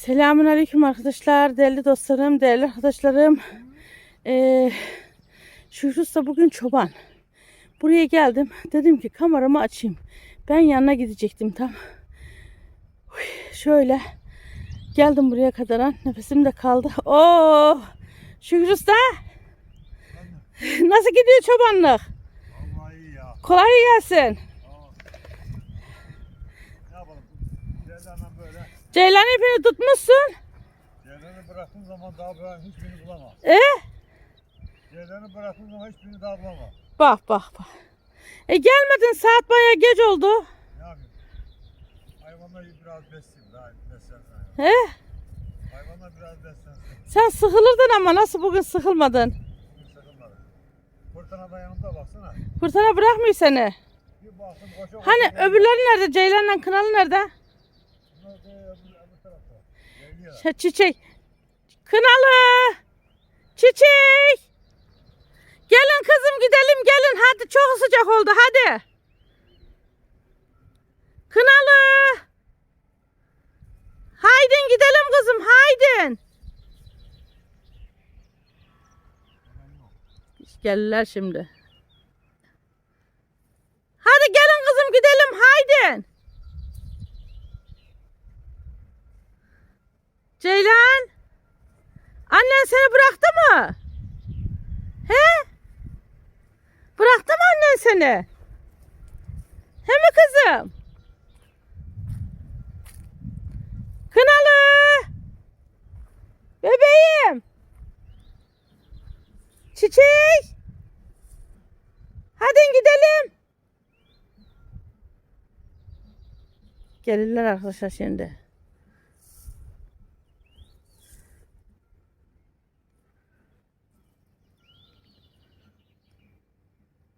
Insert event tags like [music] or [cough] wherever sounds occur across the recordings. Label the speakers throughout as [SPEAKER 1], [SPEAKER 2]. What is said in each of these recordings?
[SPEAKER 1] Selamun Aleyküm arkadaşlar, değerli dostlarım, değerli arkadaşlarım. Ee, Şükrü Usta bugün çoban. Buraya geldim. Dedim ki kameramı açayım. Ben yanına gidecektim tam. Uy, Şöyle geldim buraya kadar. Nefesim de kaldı. Oo! Şükrü Usta. [laughs] Nasıl gidiyor çobanlık?
[SPEAKER 2] Vallahi ya.
[SPEAKER 1] Kolay gelsin.
[SPEAKER 2] Tamam. Ne yapalım? Ceylan'la böyle.
[SPEAKER 1] Ceylan ipini tutmuşsun.
[SPEAKER 2] Ceylan'ı bıraktığım zaman daha ben hiçbirini bulamam.
[SPEAKER 1] E?
[SPEAKER 2] Ceylan'ı bıraktığım zaman hiçbirini daha bulamam.
[SPEAKER 1] Bak bak bak. E gelmedin saat bayağı geç oldu.
[SPEAKER 2] Ne yapayım? Hayvanları biraz besleyeyim. Daha beslensin.
[SPEAKER 1] He?
[SPEAKER 2] Hayvanlar biraz beslensin.
[SPEAKER 1] Sen sıkılırdın ama nasıl bugün sıkılmadın?
[SPEAKER 2] Bir sakınmadı. Fırtına da yanımda baksana.
[SPEAKER 1] Fırtına bırakmıyor seni.
[SPEAKER 2] Bir baktım koşa
[SPEAKER 1] Hani
[SPEAKER 2] koşa-
[SPEAKER 1] öbürleri nerede? Ceylan'la Kınalı nerede? Çiçek. Kınalı. Çiçek. Gelin kızım gidelim gelin. Hadi çok sıcak oldu hadi. Kınalı. Haydin gidelim kızım haydin. Gelirler şimdi. Hadi gelin kızım gidelim haydin. Ceylan. Annen seni bıraktı mı? He? Bıraktı mı annen seni? He mi kızım? Kınalı. Bebeğim. Çiçek. Hadi gidelim. Gelirler arkadaşlar şimdi.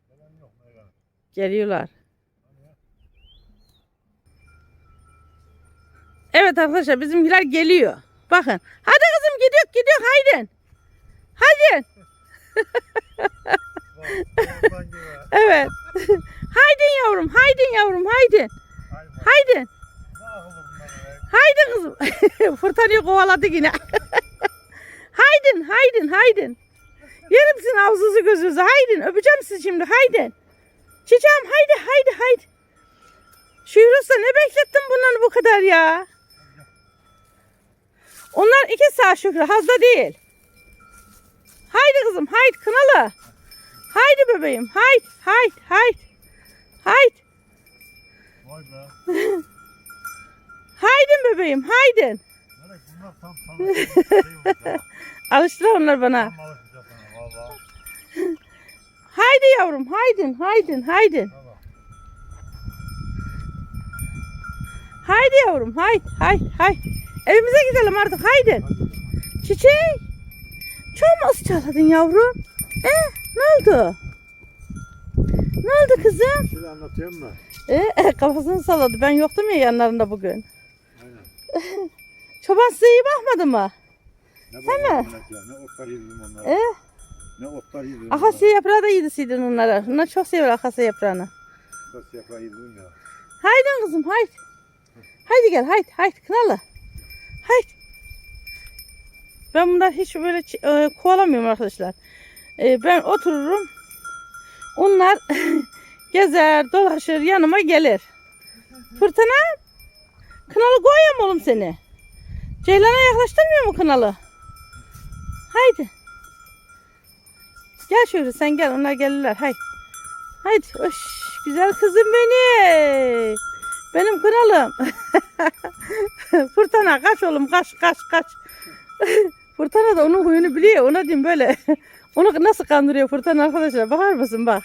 [SPEAKER 2] Falan yok. Meyve.
[SPEAKER 1] Geliyorlar. Evet arkadaşlar bizimkiler geliyor. Bakın. Hadi kızım gidiyor gidiyor haydin.
[SPEAKER 2] Gibi. [laughs]
[SPEAKER 1] Evet. haydin yavrum haydin yavrum haydin. Haydin. Haydin kızım. [laughs] Fırtınayı kovaladı yine. [laughs] haydin haydin haydin. Yerim sizin ağzınızı gözünüzü. Haydin öpeceğim sizi şimdi haydin. Çiçeğim haydi haydi haydi. Şükrü Usta ne beklettin bunları bu kadar ya? Onlar iki saat Şükrü hazda değil. Haydi kızım haydi kınalı. Haydi bebeğim haydi haydi haydi. Haydi.
[SPEAKER 2] Vay be. [laughs]
[SPEAKER 1] Haydin bebeğim haydin.
[SPEAKER 2] Bunlar tam şey [laughs] ha.
[SPEAKER 1] Alıştılar onlar bana.
[SPEAKER 2] Tam alışacak sana valla.
[SPEAKER 1] Haydi yavrum haydin haydin haydin.
[SPEAKER 2] Tamam.
[SPEAKER 1] Haydi yavrum haydi haydi haydi. Evimize gidelim artık haydin.
[SPEAKER 2] Hadi.
[SPEAKER 1] Çiçek. Çok mu ısçaladın yavrum? E ne oldu? Ne oldu kızım?
[SPEAKER 2] Bir şey de anlatayım mı?
[SPEAKER 1] E, kafasını salladı. Ben yoktum ya yanlarında bugün.
[SPEAKER 2] Aynen. [laughs]
[SPEAKER 1] Çoban size iyi bakmadı mı?
[SPEAKER 2] Ne bakalım
[SPEAKER 1] mi?
[SPEAKER 2] Ya. Ne otlar yedim onlara.
[SPEAKER 1] E,
[SPEAKER 2] Ne otlar yedim.
[SPEAKER 1] akasya yaprağı da yedisiydin onlara. Onlar çok seviyor akasya yaprağını.
[SPEAKER 2] Akasya yaprağı yedim ya.
[SPEAKER 1] Haydi kızım haydi. Haydi gel haydi haydi kınalı. Haydi. Ben bunlar hiç böyle e, kovalamıyorum arkadaşlar. E, ben otururum. Onlar [laughs] gezer dolaşır yanıma gelir. Fırtına. Kınalı koyayım oğlum seni. Ceylan'a yaklaştırmıyor mu kınalı? Haydi. Gel şöyle sen gel onlar gelirler. Haydi. Haydi. Hoş, güzel kızım beni. Benim kralım. [laughs] Fırtına kaç oğlum kaç kaç kaç. [laughs] Fırtına da onun huyunu biliyor. Ona diyeyim böyle. [laughs] Onu nasıl kandırıyor Fırtına arkadaşlar. Bakar mısın bak.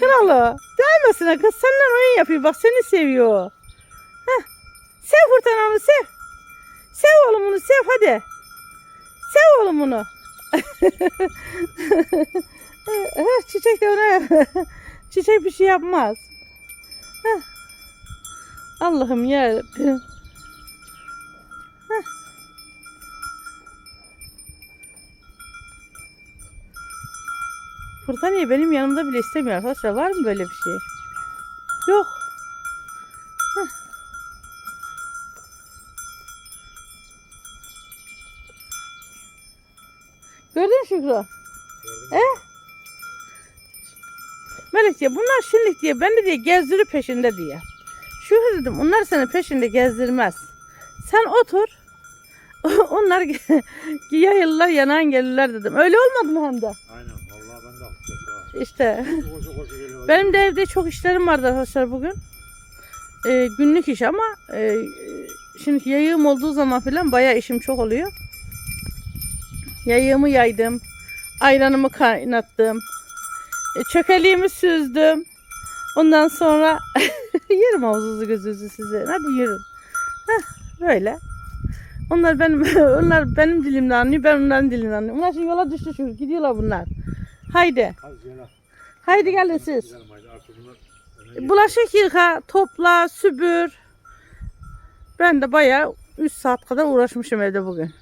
[SPEAKER 1] Kralı. Değmesin kız. Senden oyun yapıyor. Bak seni seviyor. Heh. Sev Fırtına onu sev. Sev oğlum onu sev hadi. Sev oğlum. Eh, Çiçek de ona Çiçek bir şey yapmaz. Allah'ım ya Rabbim. Fırtınayı benim yanımda bile istemiyor arkadaşlar. Var mı böyle bir şey? Yok. Gördün mü Şükrü? He? Melek diye bunlar şimdilik diye ben de diye gezdiri peşinde diye. Şükrü dedim onlar seni peşinde gezdirmez. Sen otur. [laughs] onlar [laughs] yayılırlar yanan gelirler dedim. Öyle olmadı mı hem de?
[SPEAKER 2] Aynen vallahi ben de hakikaten.
[SPEAKER 1] İşte. Benim de evde çok işlerim vardı arkadaşlar bugün. Ee, günlük iş ama e, şimdi yayığım olduğu zaman falan bayağı işim çok oluyor. Yayığımı yaydım. Ayranımı kaynattım. E, çökeliğimi süzdüm. Ondan sonra [laughs] yerim havuzunuzu gözünüzü size. Hadi yürün. Heh, böyle. Onlar benim [laughs] onlar benim dilimden anlıyor. Ben onların dilinden anlıyorum. Onlar şimdi yola düştü şu. Gidiyorlar bunlar. Haydi. Haydi gelin siz. Bulaşık yıka, topla, süpür. Ben de bayağı 3 saat kadar uğraşmışım evde bugün.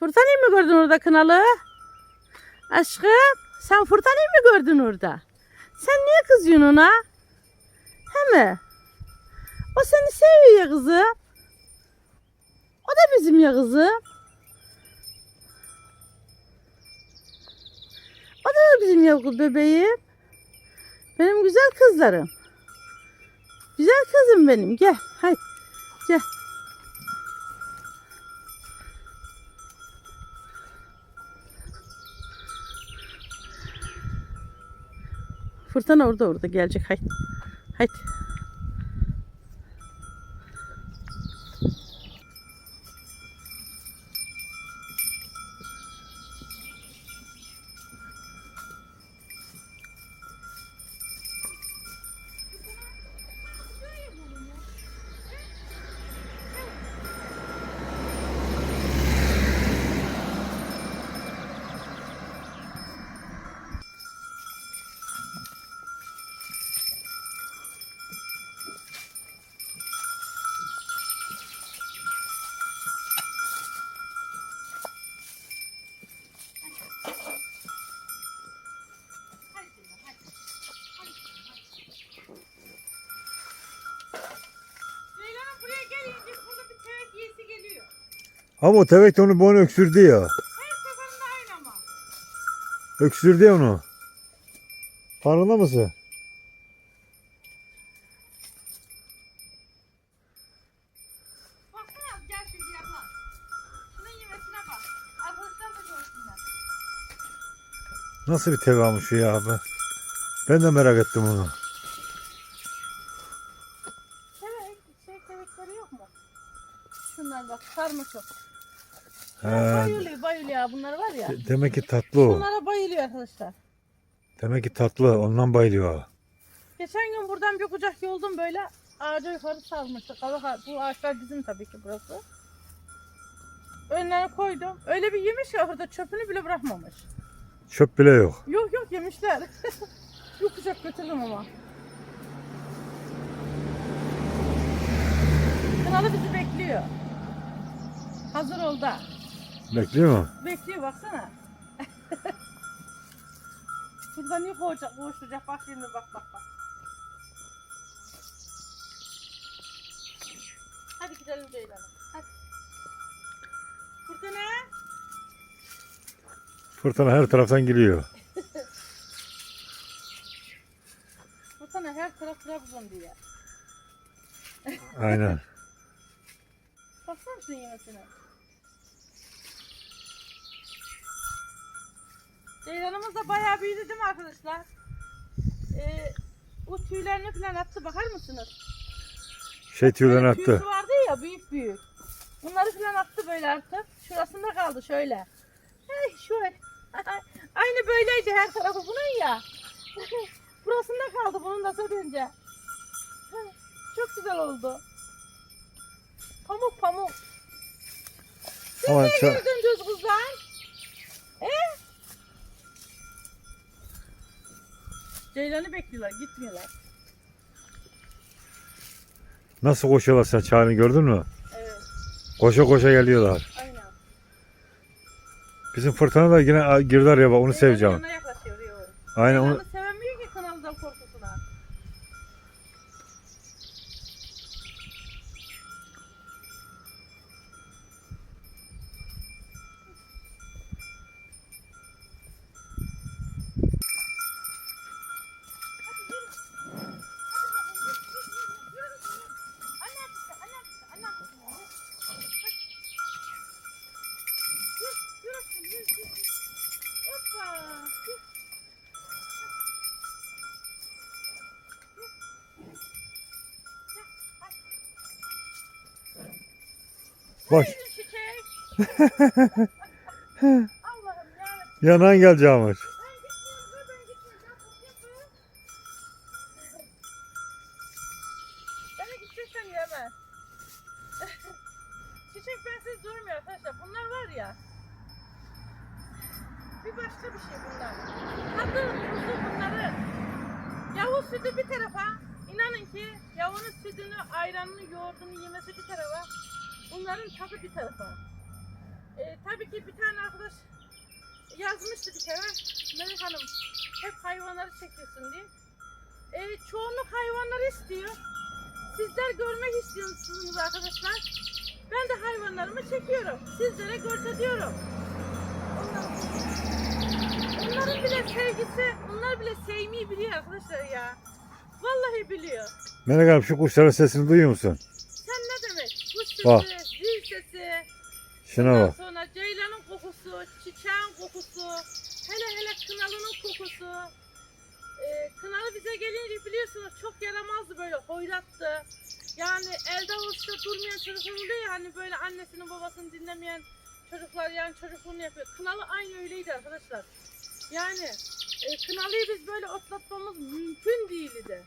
[SPEAKER 1] Fırtınayı mı gördün orada kınalı? Aşkım sen fırtınayı mı gördün orada? Sen niye kızıyorsun ona? He mi? O seni seviyor ya kızım. O da bizim ya kızım. O da bizim yavru bebeğim. Benim güzel kızlarım. Güzel kızım benim. Gel. Hay. Gel. Fırtına orada orada gelecek. Haydi. Haydi. Leyla buraya gelince burada bir tevek yiyesi geliyor.
[SPEAKER 2] Ama o tevek onu bunu öksürdü ya. Öksürdü ya onu. Farkında mısın? Nasıl bir tevekmiş ya abi? Ben de merak ettim onu.
[SPEAKER 1] Bayılıyor bayılıyor bunlar var ya.
[SPEAKER 2] de- demek ki tatlı o.
[SPEAKER 1] Bunlara bayılıyor arkadaşlar.
[SPEAKER 2] Demek ki tatlı. Ondan bayılıyor.
[SPEAKER 1] Geçen gün buradan bir kucak yoldum böyle ağaca yukarı salmıştı. Kavak bu ağaçlar bizim tabii ki burası. Önlerine koydum. Öyle bir yemiş ya orada çöpünü bile bırakmamış.
[SPEAKER 2] Çöp bile yok.
[SPEAKER 1] Yok yok yemişler. [laughs] bir kucak götürdüm ama. Kınalı bizi bekliyor. Hazır ol da.
[SPEAKER 2] Bekliyor mu?
[SPEAKER 1] Bekliyor baksana. [laughs] Burada niye koğuşacak, koğuşturacak bak şimdi bak bak bak. Hadi gidelim Ceylan'a. Hadi. Ne?
[SPEAKER 2] Fırtına her taraftan geliyor. [laughs]
[SPEAKER 1] Ne? Her taraf Trabzon diye.
[SPEAKER 2] Aynen. [laughs]
[SPEAKER 1] Baksana şunun yemesine. Ceylanımız da bayağı büyüdü değil mi arkadaşlar? Ee, o tüylerini falan attı bakar mısınız?
[SPEAKER 2] Şey
[SPEAKER 1] Böyle
[SPEAKER 2] attı.
[SPEAKER 1] Tüysü vardı ya büyük büyük. Bunları falan attı böyle artık. Şurasında kaldı şöyle. Hey şöyle. [laughs] Aynı böyleydi her tarafı bunun ya. [laughs] Burasında kaldı bunun da sadece. [laughs] Çok güzel oldu. Pamuk pamuk.
[SPEAKER 2] Ama
[SPEAKER 1] Nereye
[SPEAKER 2] ça-
[SPEAKER 1] geri döneceğiz kızlar? E? Ceylan'ı bekliyorlar gitmiyorlar.
[SPEAKER 2] nasıl koşuyorlar sen çağını gördün mü?
[SPEAKER 1] Evet
[SPEAKER 2] Koşa koşa geliyorlar.
[SPEAKER 1] aynen.
[SPEAKER 2] Bizim fırtına da yine girdiler ya bak onu seveceğim.
[SPEAKER 1] Yanına yaklaşıyor ya.
[SPEAKER 2] Aynen onu.
[SPEAKER 1] Onu sevemiyor
[SPEAKER 3] Bak yanan geleceğimiş.
[SPEAKER 1] Çoğunluk hayvanları istiyor. Sizler görmek istiyorsunuz arkadaşlar. Ben de hayvanlarımı çekiyorum. Sizlere gösteriyorum. Onların, bile sevgisi, onlar bile sevmeyi biliyor arkadaşlar ya. Vallahi biliyor.
[SPEAKER 3] Melek Hanım şu kuşların sesini duyuyor musun?
[SPEAKER 1] Sen ne demek? Kuş
[SPEAKER 3] Bak.
[SPEAKER 1] sesi, zil sesi,
[SPEAKER 3] Şuna
[SPEAKER 1] ondan
[SPEAKER 3] bak.
[SPEAKER 1] sonra ceylanın kokusu, çiçeğin kokusu, hele hele kınalının kokusu. Kınalı bize gelince biliyorsunuz çok yaramazdı böyle hoyrattı. Yani elde avuçta durmayan çocuklar oluyor ya hani böyle annesinin babasını dinlemeyen çocuklar yani çocukluğunu yapıyor. Kınalı aynı öyleydi arkadaşlar. Yani e, kınalıyı biz böyle otlatmamız mümkün değildi.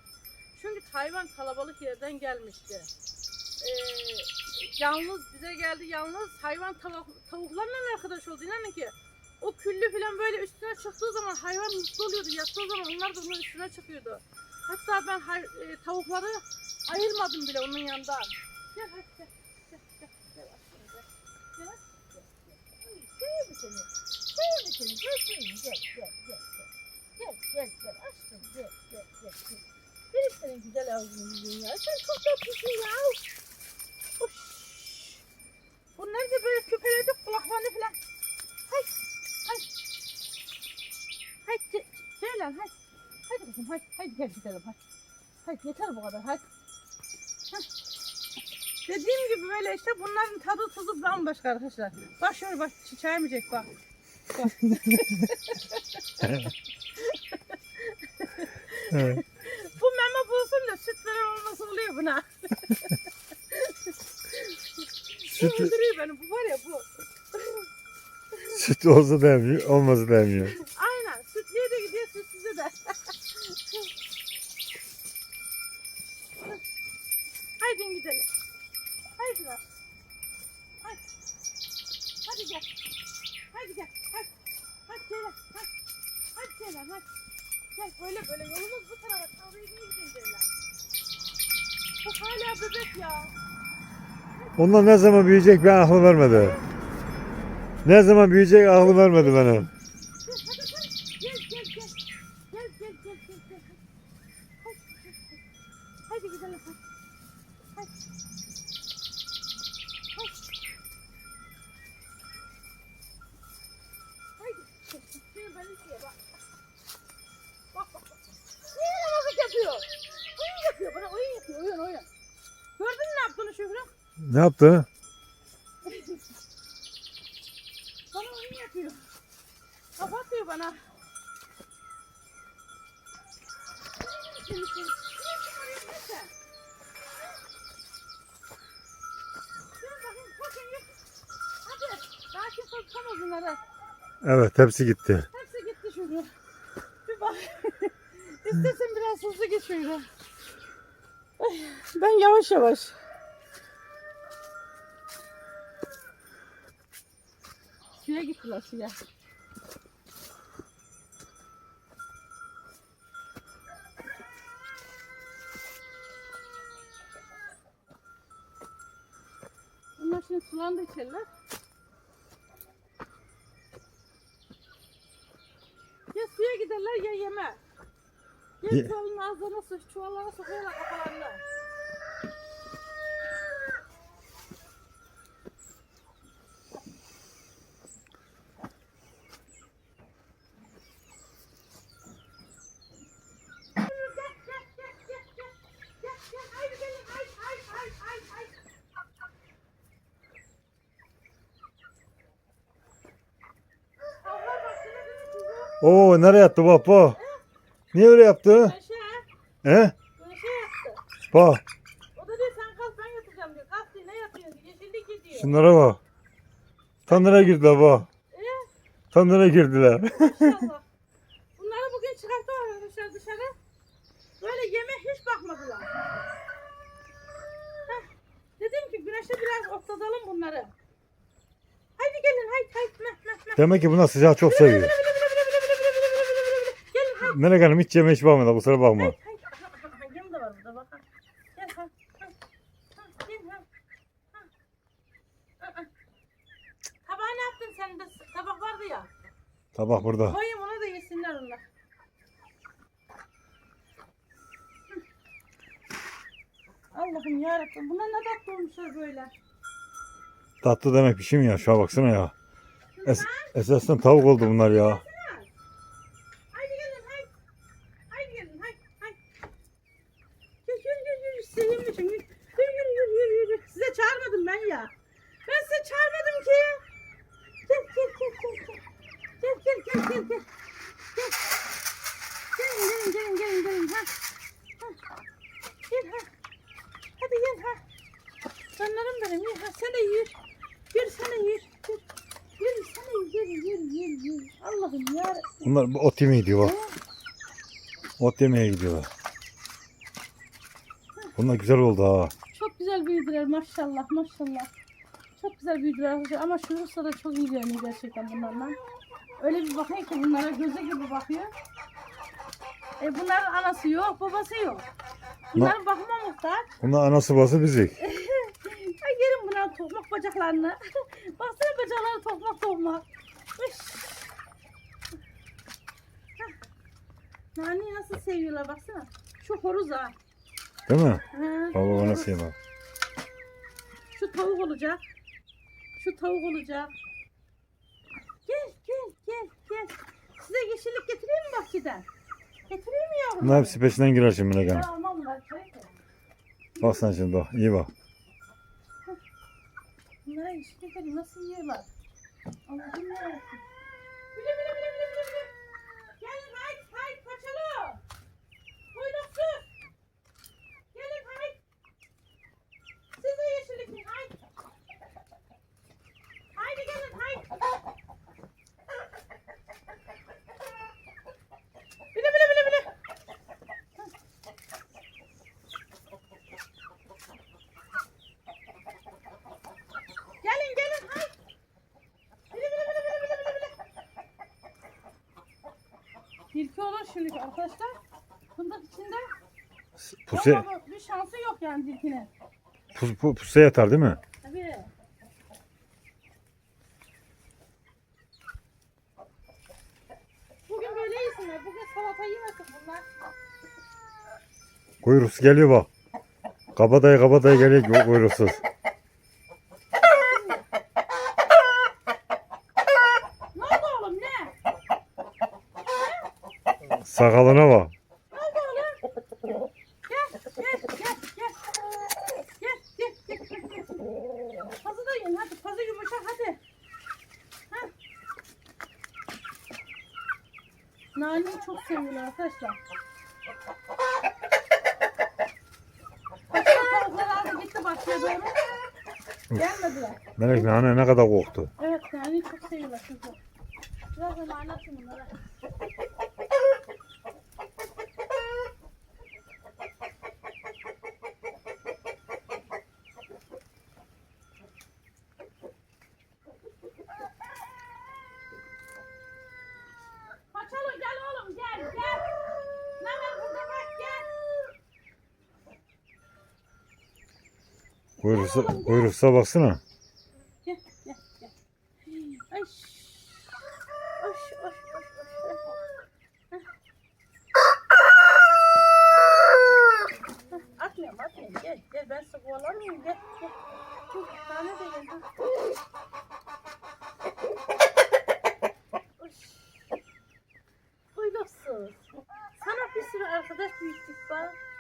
[SPEAKER 1] Çünkü hayvan kalabalık yerden gelmişti. Ee, yalnız bize geldi yalnız hayvan tavuk, tavuklarla arkadaş oldu inanın ki o küllü falan böyle üstüne çıktığı zaman hayvan mutlu oluyordu yattığı zaman onlar da onun üstüne çıkıyordu. Hatta ben hay- e, tavukları ayırmadım bile onun yanından. Gel hadi gel. Gel gel gel gel. Gel, gel, gel. Seni? Mi seni? Gel gel gel gel. Gel gel gel aşkım gel gel gel. gel. Benim senin güzel ağzını ya. Sen çok tatlısın ya. Uş. Bunlar da böyle küpeledik kulaklarını falan. Hay. Hay. Ce- Ceylan hay. Hadi kızım hay. Hadi gel gidelim hay. Hadi yeter bu kadar hadi. Hah. Dediğim gibi böyle işte bunların tadı tuzu bambaşka arkadaşlar. Bak şöyle bak çiçeğemeyecek bak. Bak.
[SPEAKER 3] Evet. [laughs]
[SPEAKER 1] Bu meme bulsun da süt veren olması oluyor buna. [laughs] Bu
[SPEAKER 3] Süt,
[SPEAKER 1] öldürüyor beni. Bu var ya bu.
[SPEAKER 3] süt olsa demiyor, olmasa demiyor.
[SPEAKER 1] Aynen. Sütlüye de gidiyor sütsüze de. Haydi gidelim. Haydi lan. Hadi. Hadi gel. Hadi gel. Hadi. Hadi Ceylan. Hadi. Hadi Ceylan. Hadi. Gel böyle böyle yolumuz bu tarafa. Kahveye niye gidin Ceylan? Bu hala bebek ya.
[SPEAKER 3] Onlar ne zaman büyüyecek ben aklı vermedi. Ne zaman büyüyecek aklı vermedi bana.
[SPEAKER 1] Ne
[SPEAKER 3] yaptı?
[SPEAKER 1] Bana oyun yapıyor. Kapatıyor bana.
[SPEAKER 3] Evet hepsi gitti.
[SPEAKER 1] Hepsi gitti şuraya. Bir bak. İstersen biraz hızlı geç. Ay, Ben yavaş yavaş. Suya. Bunlar şimdi sularını da içerler. Ya suya giderler ya yeme. Ya
[SPEAKER 3] Ye-
[SPEAKER 1] çuvalın ağzına su, çuvallara sokuyorlar kafalarını. Gel, gel, gel, gel, gel, gel. Gel, gel, haydi gelin, haydi, haydi, haydi, haydi, haydi. Allah başına dönün kızım.
[SPEAKER 3] Oo nereye yattı bak bak. Niye öyle yaptı? He? Bak.
[SPEAKER 1] O da diyor sen kalk ben yatacağım diyor. Kalk diyor ne yatıyorsun. Yeşillik diyor.
[SPEAKER 3] Şunlara bak. Tandıra girdiler bak. Tandıra girdiler. [laughs]
[SPEAKER 1] Maşallah. Bunları bugün çıkarttım arkadaşlar dışarı. Böyle yeme hiç bakmadılar. Heh. Dedim ki güneşte biraz otlatalım bunları. Haydi gelin haydi haydi. Meh, meh, meh.
[SPEAKER 3] Demek ki bunlar sıcağı çok seviyor. Melek Hanım hiç yeme hiç bakmadı kusura bakma.
[SPEAKER 1] Haydi. Yem de var burada bak. ha. Gel ha. ha. Ha, Gel ha. Ha. Ha, ha. Tabağı ne yaptın sen de? Tabak vardı ya.
[SPEAKER 3] Tabak burada.
[SPEAKER 1] Koyayım onu da yesinler onlar. Allah'ım yarabbim. Bunlar ne tatlı olmuşlar böyle.
[SPEAKER 3] Tatlı demek bir şey mi ya? Şuna baksana ya. Es esasen tavuk oldu bunlar ya.
[SPEAKER 1] Haydi gelin haydi. Haydi gelin haydi. haydi. Yürü yürü yürü yürü. Size yemişim. Yürü yürü yürü yürü yürü. yürü. Size çağırmadım ben ya. Ben size çağırmadım ki. Gel gel gel gel gel. Gel gel gel gel gel. Gel. Gelin gelin gelin gelin gelin. Ha. Ha. Gel ha. Hadi gel ha. Canlarım benim. Yürü, ha. Sen de yürü. Yürü sen de yürü. Yürü. Yürü sen de yürü yürü yürü yürü. Allah'ım yarabbim.
[SPEAKER 3] Bunlar ot yemeye gidiyor bak. Ot yemeye gidiyorlar. Bunlar güzel oldu ha.
[SPEAKER 1] Çok güzel büyüdüler maşallah maşallah. Çok güzel büyüdüler arkadaşlar ama şu Rusya da çok ilgileniyor gerçekten bunlarla. Öyle bir bakıyor ki bunlara göze gibi bakıyor. E bunların anası yok, babası yok. Bunların bakıma muhtaç.
[SPEAKER 3] Bunlar anası bası bizik. [laughs]
[SPEAKER 1] Ay yerim bunların tokmak bacaklarını. [laughs] Baksana bacakları tokmak tokmak. Üş. Nani nasıl seviyorlar baksana. Şu horoz ha.
[SPEAKER 3] Değil mi?
[SPEAKER 1] Ha,
[SPEAKER 3] Baba
[SPEAKER 1] horoz.
[SPEAKER 3] bana sevmem.
[SPEAKER 1] Şu tavuk olacak. Şu tavuk olacak. Gel gel gel gel. Size yeşillik getireyim mi bahçeden? Getireyim mi yavrum?
[SPEAKER 3] Bunlar hepsi peşinden girer şimdi Melek Hanım.
[SPEAKER 1] çay koy.
[SPEAKER 3] Bak sen şimdi bak. iyi bak.
[SPEAKER 1] Bunlara yeşillik verin. Nasıl yiyorlar? Allah'ım yarabbim. Bile bile bile bile bile bile. Gelin haydi haydi kaçalım. Kuyruksuz. Gelin haydi. Siz de yeşillik yiyin haydi. Haydi gelin haydi. Bile bile bile bile. Gelin gelin haydi. Bile bile bile bile bile bile bile. Tilki olur şimdi arkadaşlar. Fındık içinde
[SPEAKER 3] Puse,
[SPEAKER 1] ama bir şansı yok yani tilkinin.
[SPEAKER 3] pus, pu- pusa yatar değil mi?
[SPEAKER 1] Tabii. Bugün böyle yesinler. Bugün salata yemesin bunlar.
[SPEAKER 3] Kuyruksuz geliyor bak. Kabadayı kabadayı geliyor kuyruksuz.
[SPEAKER 1] Ne oldu oğlum ne?
[SPEAKER 3] Sakalına bak.
[SPEAKER 1] Ne oldu oğlum? Gel gel gel gel. Gel gel gel. gel, gel. Pazı da yiyin hadi. Pazı yumuşak hadi. Ha. Naneyi çok seviyorlar arkadaşlar. Başka tavukları aldı gitti bahçeye doğru. Gelmediler.
[SPEAKER 3] Melek nane ne kadar korktu.
[SPEAKER 1] Evet naneyi çok seviyorlar çünkü. Biraz da nane atın bunlara. Kaçalım gel oğlum gel gel. Ne var burada bak gel.
[SPEAKER 3] Kuyruksa, kuyruksa baksana.
[SPEAKER 1] Gel gel gel. Ay. Oş oş oş oş. Atmıyorum atmıyorum gel gel ben sizi kovalar mıyım gel gel. Dur tane de gel dur. Oş. Kuyruksuz. Sana bir sürü arkadaş büyüttük bak.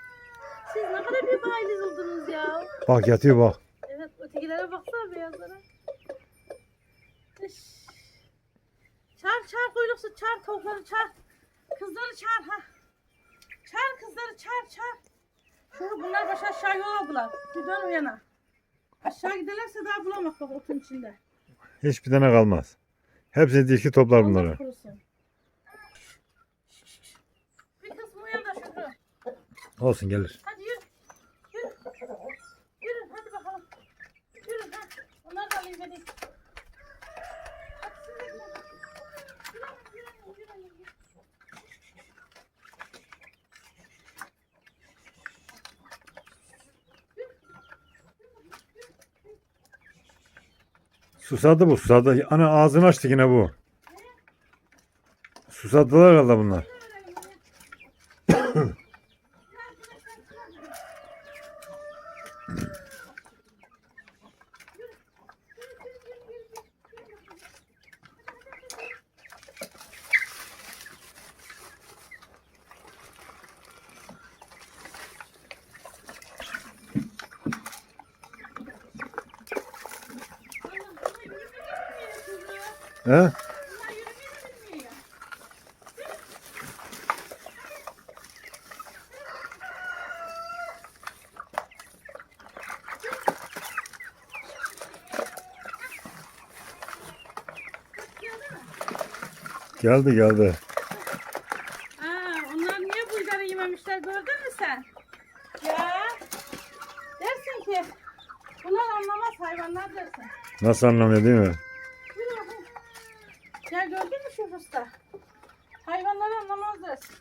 [SPEAKER 1] Siz ne kadar büyük aileniz oldunuz ya.
[SPEAKER 3] Bak yatıyor bak.
[SPEAKER 1] Evet, ötekilere baksana beyazlara. Üş. Çağır çağır kuyruksu çağır tavukları çağır. Kızları çağır ha. Çağır kızları çağır çağır. Şunu bunlar başa aşağı yol aldılar. Bir dön o yana. Aşağı giderlerse daha bulamak bak otun içinde.
[SPEAKER 3] Hiçbir tane kalmaz. Hepsini tilki toplar bunları.
[SPEAKER 1] korusun. Bir kısmı uyan da Şükrü.
[SPEAKER 3] Olsun gelir.
[SPEAKER 1] Hadi yürü. Yürü. Yürü hadi bakalım. Yürü ha. Onlar da alayım yürü.
[SPEAKER 3] Susadı bu susadı. Ana ağzını açtı yine bu. Susadılar herhalde bunlar. Geldi geldi.
[SPEAKER 1] Aa, onlar niye bulgarı yememişler gördün mü sen? Ya dersin ki bunlar anlamaz hayvanlar dersin.
[SPEAKER 3] Nasıl anlamıyor değil mi?
[SPEAKER 1] Yürü bakayım. Ya gördün mü şu fıstığı? Hayvanları anlamaz dersin.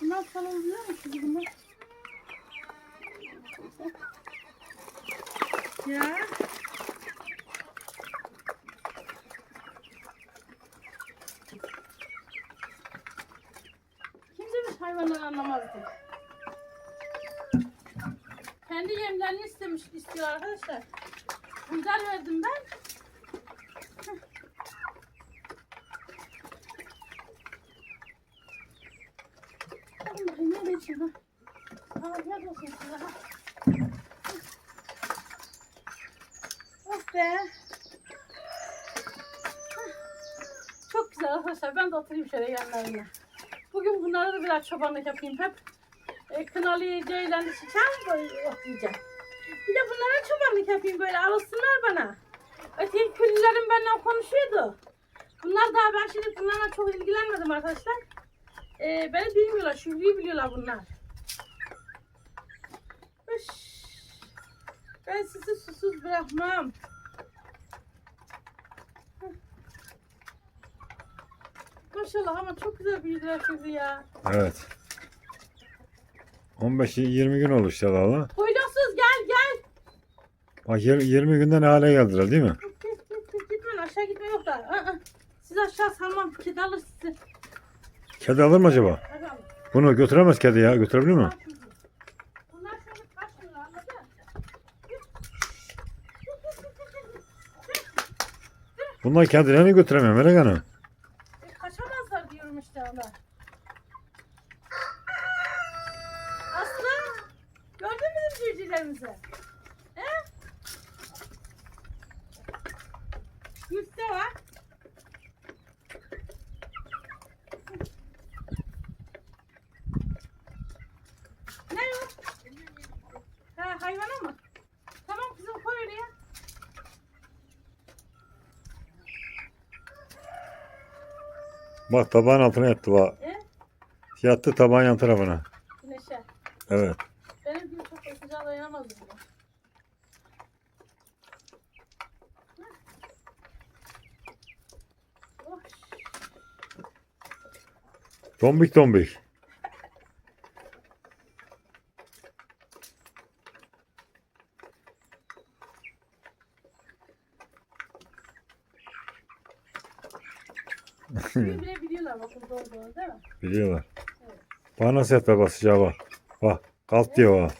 [SPEAKER 1] Bunlar sana oluyor mu şimdi bunlar? Ya. Kim demiş hayvanları anlamaz diye. Kendi yemlerini istemiş istiyor arkadaşlar. Bulgar verdim ben. Heh. Alın bakayım ne için ha? Afiyet olsun size ha. Oh be. Çok güzel arkadaşlar. Ben de oturayım şöyle yanlarına. Bugün bunlara da biraz çobanlık yapayım hep. E, kınalı ceylanı sıçan otlayacağım. Bir de bunlara çobanlık yapayım böyle alışsınlar bana. Öteki köylülerim benimle konuşuyordu. Bunlar daha ben şimdi bunlarla çok ilgilenmedim arkadaşlar. E, beni bilmiyorlar, Şükrü'yü biliyorlar bunlar. Üş. Ben sizi susuz bırakmam. Maşallah ama çok güzel büyüdüler Şükrü ya.
[SPEAKER 3] Evet. 15-20 gün oldu işte valla.
[SPEAKER 1] Huylusuz gel gel.
[SPEAKER 3] Bak yir- 20 günde ne hale geldiler değil mi?
[SPEAKER 1] Git git git gitme aşağı gitme yok da. Siz aşağı salmam. Kedi alır sizi.
[SPEAKER 3] Kedi alır mı acaba? Bunu götüremez kedi ya. Götürebilir mi?
[SPEAKER 1] Bunlar
[SPEAKER 3] kendilerini götüremiyor Melek Hanım.
[SPEAKER 1] E, kaçamazlar diyorum işte ona. Aslı gördün mü bizim civcivlerimizi? He? Gülse var. Ne o? Ha hayvana mı? Tamam kızım koy oraya.
[SPEAKER 3] Bak tabağın altına yattı bak.
[SPEAKER 1] E?
[SPEAKER 3] Yattı tabağın yan tarafına.
[SPEAKER 1] Güneşe.
[SPEAKER 3] Evet.
[SPEAKER 1] Benim gibi çok sıcağa dayanamaz bu. Oh,
[SPEAKER 3] Tombik tombik.
[SPEAKER 1] suyu bile değil mi?
[SPEAKER 3] Biliyorlar. Bana nasıl yatma bak sıcağı bak. Bak kalk diyor bak.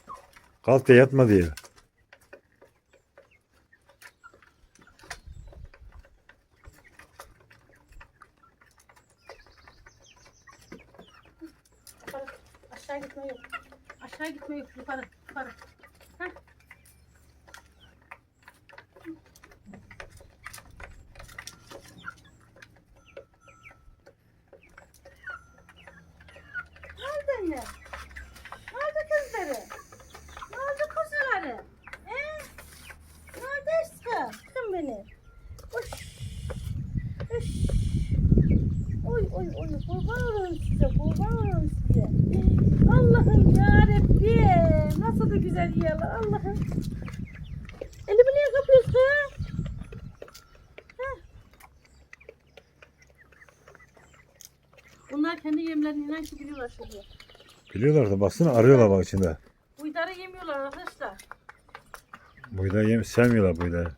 [SPEAKER 3] Kalk diye yatma diyor.
[SPEAKER 1] Yukarı. Aşağı gitme yok. Aşağı gitme yok. Yukarı. Yukarı. Heh. Nereden ya? kuzuları? Ne oldu kuzuları? He? Ne oldu aşkım? Tutun beni. Uş. Uş. Oy oy oy kurban olurum size kurban olurum size. Allah'ım yarabbi nasıl da güzel yiyorlar Allah'ım. Elimi niye kapıyorsun? Heh. Bunlar kendi yemlerini inan ki biliyorlar şimdi.
[SPEAKER 3] Biliyorlar da baksana arıyorlar bak içinde.
[SPEAKER 1] Uydarı yemiyorlar arkadaşlar.
[SPEAKER 3] Buğday yem sevmiyorlar buğdayı.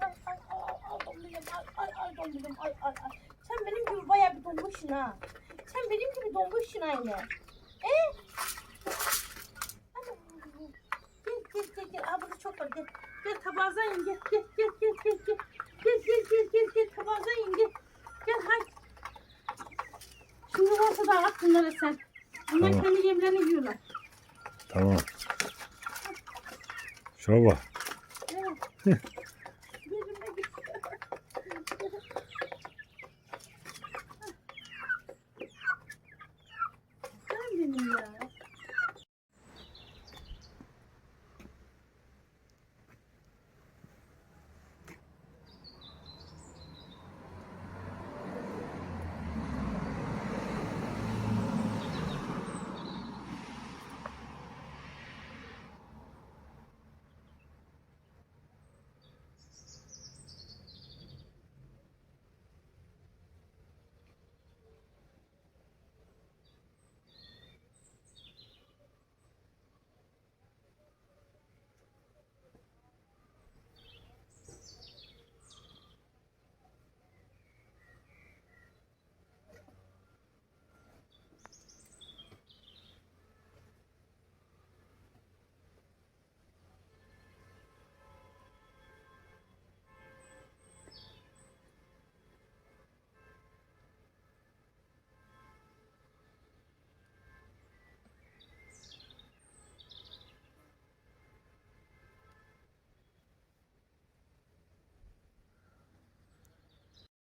[SPEAKER 1] Ay ay ay ay dombilem ay ay ay dombilem ay ay ay. Sen benim gibi bayağı bir donmuşsun ha. Sen benim gibi donmuşsun aynı. Gel gel gel gel. Aa burada çok var gel. Gel tabağınıza in gel gel gel gel gel gel. Gel gel gel gel gel tabağınıza in gel. Gel haydi. Şimdi varsa da at bunları sen. Bunlar
[SPEAKER 3] Tamam.
[SPEAKER 1] kendi yemlerini yiyorlar.
[SPEAKER 3] Tamam. Bak.
[SPEAKER 1] Evet.